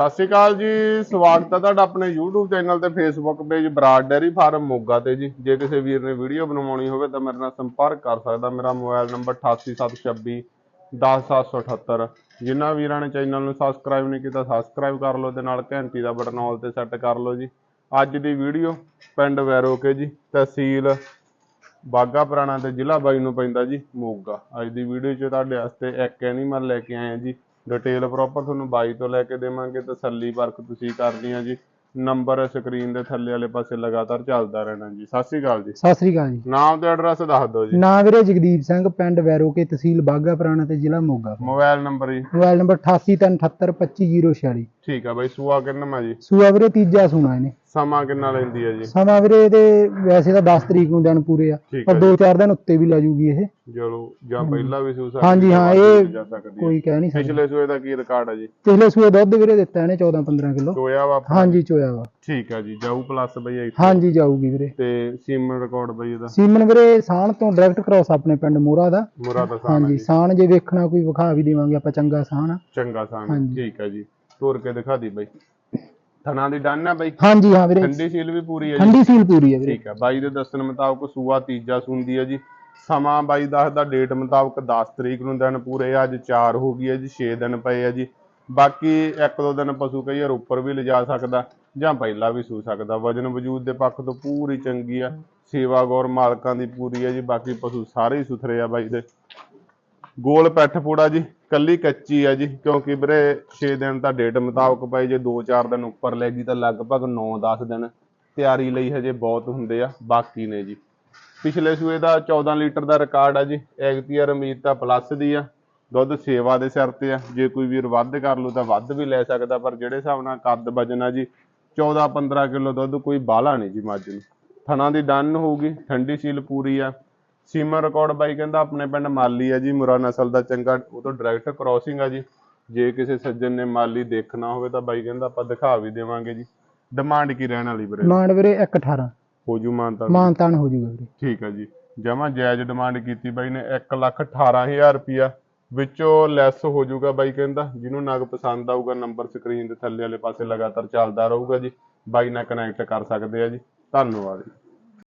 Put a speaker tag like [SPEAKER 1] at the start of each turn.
[SPEAKER 1] ਸਤਿ ਸ਼੍ਰੀ ਅਕਾਲ ਜੀ, ਸਵਾਗਤ ਹੈ ਤੁਹਾਡਾ ਆਪਣੇ YouTube ਚੈਨਲ ਤੇ, Facebook page Brar dairy farm, Moga ਤੇ ਜੀ। ਜੇ ਕਿਸੇ ਵੀਰ ਨੇ ਵੀਡੀਓ ਬਣਵਾਉਣੀ ਹੋਵੇ ਤਾਂ ਮੇਰੇ ਨਾਲ ਸੰਪਰਕ ਕਰ ਸਕਦਾ। ਮੇਰਾ ਮੋਬਾਈਲ ਨੰਬਰ 8876 10778 ਜਿਨ੍ਹਾਂ ਵੀਰਾਂ ਨੇ ਚੈਨਲ ਨੂੰ ਸਬਸਕ੍ਰਾਈਬ ਨਹੀਂ ਕੀਤਾ ਸਬਸਕ੍ਰਾਈਬ ਕਰ ਲਓ ਤੇ ਨਾਲ ਘੰਟੀ ਦਾ ਬਟਨ ਆਲ ਤੇ ਸੈੱਟ ਕਰ ਲਓ ਜੀ। ਅੱਜ ਦੀ ਵੀਡੀਓ ਪਿੰਡ ਵੈਰੋਕੇ ਜੀ, ਤਹਿਸੀਲ ਬਾਗਾ ਪੁਰਾਣਾ ਤੇ ਜ਼ਿਲ੍ਹਾ ਬਾਈ ਨੂੰ ਪੈਂਦਾ ਜੀ, ਮੋਗਾ। ਅੱਜ ਦੀ ਵੀਡੀਓ 'ਚ ਤੁਹਾਡੇ ਵਾਸਤੇ ਇੱਕ ਐਨੀਮਲ ਲੈ ਕੇ ਆਏ ਆ ਜੀ। ਡਿਟੇਲ ਪ੍ਰੋਪਰ ਤੁਹਾਨੂੰ ਬਾਈ ਤੋਂ ਲੈ ਕੇ ਦੇਵਾਂਗੇ ਤਸੱਲੀ ਪਰਖ ਤੁਸੀਂ ਕਰਨੀ ਆ ਜੀ। ਨੰਬਰ ਸਕਰੀਨ ਦੇ ਥੱਲੇ ਵਾਲੇ ਪਾਸੇ ਲਗਾਤਾਰ ਚੱਲਦਾ ਰਹਿਣਾ ਜੀ। ਸਤਿ ਸ਼੍ਰੀ ਅਕਾਲ ਜੀ।
[SPEAKER 2] ਸਤਿ ਸ੍ਰੀ ਅਕਾਲ ਜੀ।
[SPEAKER 1] ਨਾਮ ਤੇ ਐਡਰੈਸ ਦੱਸ ਦਿਓ ਜੀ।
[SPEAKER 2] ਨਾਂ ਵੀਰੇ ਜਗਦੀਪ ਸਿੰਘ ਪਿੰਡ ਵੈਰੋਕੇ ਤਹਿਸੀਲ ਬਾਗਾ ਪੁਰਾਣਾ ਤੇ ਜ਼ਿਲ੍ਹਾ ਮੋਗਾ।
[SPEAKER 1] ਮੋਬਾਈਲ ਨੰਬਰ ਜੀ।
[SPEAKER 2] ਮੋਬਾਈਲ ਨੰਬਰ 8837825046
[SPEAKER 1] ਠੀਕ ਆ ਬਾਈ ਸੂਆ ਕਿੰਨਾ ਜੀ?
[SPEAKER 2] ਸੂਆ ਵੀਰੇ ਤੀਜਾ ਸੁਣਾ ਇਹਨੇ।
[SPEAKER 1] ਸਮਾਂ ਕਿੰਨਾ ਲੈਂਦੀ ਹੈ ਜੀ?
[SPEAKER 2] ਸਮਾਂ ਵੀਰੇ ਇਹਦੇ ਵੈਸੇ ਤਾਂ 10 ਤਰੀਕ ਨੂੰ ਦਿਨ ਪੂਰੇ ਆ
[SPEAKER 1] ਠੀਕ
[SPEAKER 2] ਪਰ
[SPEAKER 1] ਹੈ
[SPEAKER 2] 2-4 ਦਿਨ ਉੱਤੇ ਵੀ ਲੈ ਜੂਗੀ ਇਹ।
[SPEAKER 1] ਚਲੋ ਜਾਂ ਪਹਿਲਾਂ ਵੀ ਸੂ ਸਕਦੀ
[SPEAKER 2] ਹਾਂਜੀ,
[SPEAKER 1] ਹੈ,
[SPEAKER 2] ਹਾਂ, ਇਹ
[SPEAKER 1] ਹੈ।
[SPEAKER 2] ਕੋਈ ਕਹਿ ਨਹੀਂ ਸਕਦਾ।
[SPEAKER 1] ਪਿਛਲੇ ਸੂਏ ਦਾ ਕੀ ਰਿਕਾਰਡ ਹੈ ਜੀ?
[SPEAKER 2] ਪਿਛਲੇ ਸੂਏ ਦੁੱਧ ਵੀਰੇ ਦਿੱਤਾ ਇਹਨੇ 14-15 ਕਿਲੋ।
[SPEAKER 1] ਚੋਇਆ ਵਾ ਆਪਣਾ?
[SPEAKER 2] ਹਾਂਜੀ ਚੋਇਆ ਵਾ।
[SPEAKER 1] ਠੀਕ ਆ ਜੀ ਜਾਊ ਪਲੱਸ ਬਈ ਇੱਥੇ।
[SPEAKER 2] ਹਾਂਜੀ ਜਾਊਗੀ ਵੀਰੇ।
[SPEAKER 1] ਤੇ ਸੀਮਨ ਰਿਕਾਰਡ ਬਈ ਇਹਦਾ?
[SPEAKER 2] ਸੀਮਨ ਵੀਰੇ ਸਾਣ ਤੋਂ ਡਾਇਰੈਕਟ ਕ੍ਰੋਸ ਆਪਣੇ ਪਿੰਡ ਮੋਰਾ ਦਾ।
[SPEAKER 1] ਮੁਰਾ ਦਾ ਸਾਨ
[SPEAKER 2] ਹਾਂਜੀ ਸਾਣ ਜੇ ਵੇਖਣਾ ਕੋਈ ਵਿਖਾ ਵੀ ਦੇਵਾਂਗੇ ਆਪਾਂ ਚੰਗਾ ਸਾਣ ਆ।
[SPEAKER 1] ਚੰਗਾ ਸਾਨ
[SPEAKER 2] ਹਾਂਜੀ।
[SPEAKER 1] ਠੀਕ ਆ ਜੀ। ਤੋਰ ਕੇ ਦਿਖਾ ਦੀ ਬਈ। ਥਣਾ ਦੀ ਡਨ ਆ ਬਈ।
[SPEAKER 2] ਹਾਂਜੀ ਹਾਂ ਵੀਰੇ।
[SPEAKER 1] ਠੰਡੀ ਸੀਲ ਵੀ ਪੂਰੀ ਹੈ ਜੀ।
[SPEAKER 2] ਠੰਡੀ ਸੀਲ ਪੂਰੀ ਹੈ ਵੀਰੇ।
[SPEAKER 1] ਠੀਕ ਆ ਬਾਈ ਦੇ ਦੱਸਣ ਮੁਤਾਬਕ ਸੂਆ ਤੀਜਾ ਸੁੰਦੀ ਹੈ ਜੀ। ਸਮਾਂ ਬਾਈ ਦੱਸਦਾ ਡੇਟ ਮੁਤਾਬਕ 10 ਤਰੀਕ ਨੂੰ ਦਿਨ ਪੂਰੇ ਅੱਜ 4 ਹੋ ਗਈ ਹੈ ਜੀ 6 ਦਿਨ ਪਏ ਆ ਜੀ। ਬਾਕੀ ਇੱਕ ਦੋ ਦਿਨ ਪਸ਼ੂ ਕਈ ਵਾਰ ਉੱਪਰ ਵੀ ਲਿਜਾ ਸਕਦਾ ਜਾਂ ਪਹਿਲਾਂ ਵੀ ਸੂ ਸਕਦਾ। ਵਜਨ ਵਜੂਦ ਦੇ ਪੱਖ ਤੋਂ ਪੂਰੀ ਚੰਗੀ ਆ। ਸੇਵਾ ਗੌਰ ਮਾਲਕਾਂ ਦੀ ਪੂਰੀ ਹੈ ਜੀ। ਬਾਕੀ ਪਸ਼ੂ ਸਾਰੇ ਸੁਥਰੇ ਆ ਬਾਈ ਦੇ। ਗੋਲ ਪੈਠ ਪੂੜਾ ਜੀ, ਕੱਲੀ ਕੱਚੀ ਆ ਜੀ, ਕਿਉਂਕਿ ਵੀਰੇ 6 ਦਿਨ ਤਾਂ ਡੇਟ ਮੁਤਾਬਕ ਪਈ ਜੇ 2-4 ਦਿਨ ਉੱਪਰ ਲੈ ਗਈ ਤਾਂ ਲਗਭਗ 9-10 ਦਿਨ ਤਿਆਰੀ ਲਈ ਹਜੇ ਬਹੁਤ ਹੁੰਦੇ ਆ, ਬਾਕੀ ਨੇ ਜੀ। ਪਿਛਲੇ ਸੂਏ ਦਾ 14 ਲੀਟਰ ਦਾ ਰਿਕਾਰਡ ਆ ਜੀ ਐਗਤੀਆਰ ਉਮੀਦ ਤਾਂ ਪਲੱਸ ਦੀ ਆ, ਦੁੱਧ ਸੇਵਾ ਦੇ ਸਿਰ ਤੇ ਆ, ਜੇ ਕੋਈ ਵੀਰ ਵੱਧ ਕਰ ਲੂ ਤਾਂ ਵੱਧ ਵੀ ਲੈ ਸਕਦਾ, ਪਰ ਜਿਹੜੇ ਹਿਸਾਬ ਨਾਲ ਕੱਦ ਵਜਨ ਆ ਜੀ 14-15 ਕਿਲੋ ਦੁੱਧ ਕੋਈ ਬਾਹਲਾ ਨਹੀਂ ਜੀ ਮੱਝ ਨੂੰ। ਥਣਾ ਦੀ ਡੰਨ ਹੋਊਗੀ, ਠੰਡੀ ਸੀਲ ਪੂਰੀ ਆ ਸੀਮਾ ਰਿਕਾਰਡ ਬਾਈ ਕਹਿੰਦਾ ਆਪਣੇ ਪਿੰਡ ਮਾਲੀ ਆ ਜੀ ਮੁਰਾ ਨਸਲ ਦਾ ਚੰਗਾ ਉਹ ਤੋਂ ਡਾਇਰੈਕਟ ਕ੍ਰਾਸਿੰਗ ਆ ਜੀ। ਜੇ ਕਿਸੇ ਸੱਜਣ ਨੇ ਮਾਲੀ ਦੇਖਣਾ ਹੋਵੇ ਤਾਂ ਬਾਈ ਕਹਿੰਦਾ ਆਪਾਂ ਦਿਖਾ ਵੀ ਦੇਵਾਂਗੇ ਜੀ। ਡਿਮਾਂਡ ਕੀ ਰਹਿਣ ਵਾਲੀ ਵੀਰੇ?
[SPEAKER 2] ਡਿਮਾਂਡ ਵੀਰੇ 118
[SPEAKER 1] ਹੋ ਜੂ ਮਾਨਤਾ
[SPEAKER 2] ਮਾਨਤਾਨ ਹੋ ਜਾਊਗਾ ਵੀਰੇ।
[SPEAKER 1] ਠੀਕ ਹੈ ਜੀ। ਜਮਾ ਜਾਇਜ਼ ਡਿਮਾਂਡ ਕੀਤੀ ਬਾਈ ਨੇ 118000 ਰੁਪਿਆ ਵਿੱਚੋਂ ਲੈਸ ਹੋ ਜਾਊਗਾ ਬਾਈ ਕਹਿੰਦਾ ਜਿਹਨੂੰ ਨਗ ਪਸੰਦ ਆਊਗਾ ਨੰਬਰ ਸਕਰੀਨ ਦੇ ਥੱਲੇ ਵਾਲੇ ਪਾਸੇ ਲਗਾਤਾਰ ਚੱਲਦਾ ਰਹੂਗਾ ਜੀ। ਬਾਈ ਨਾਲ ਕਨੈਕਟ ਕਰ ਸਕਦੇ ਆ ਜੀ। ਧੰਨਵਾਦ ਜੀ।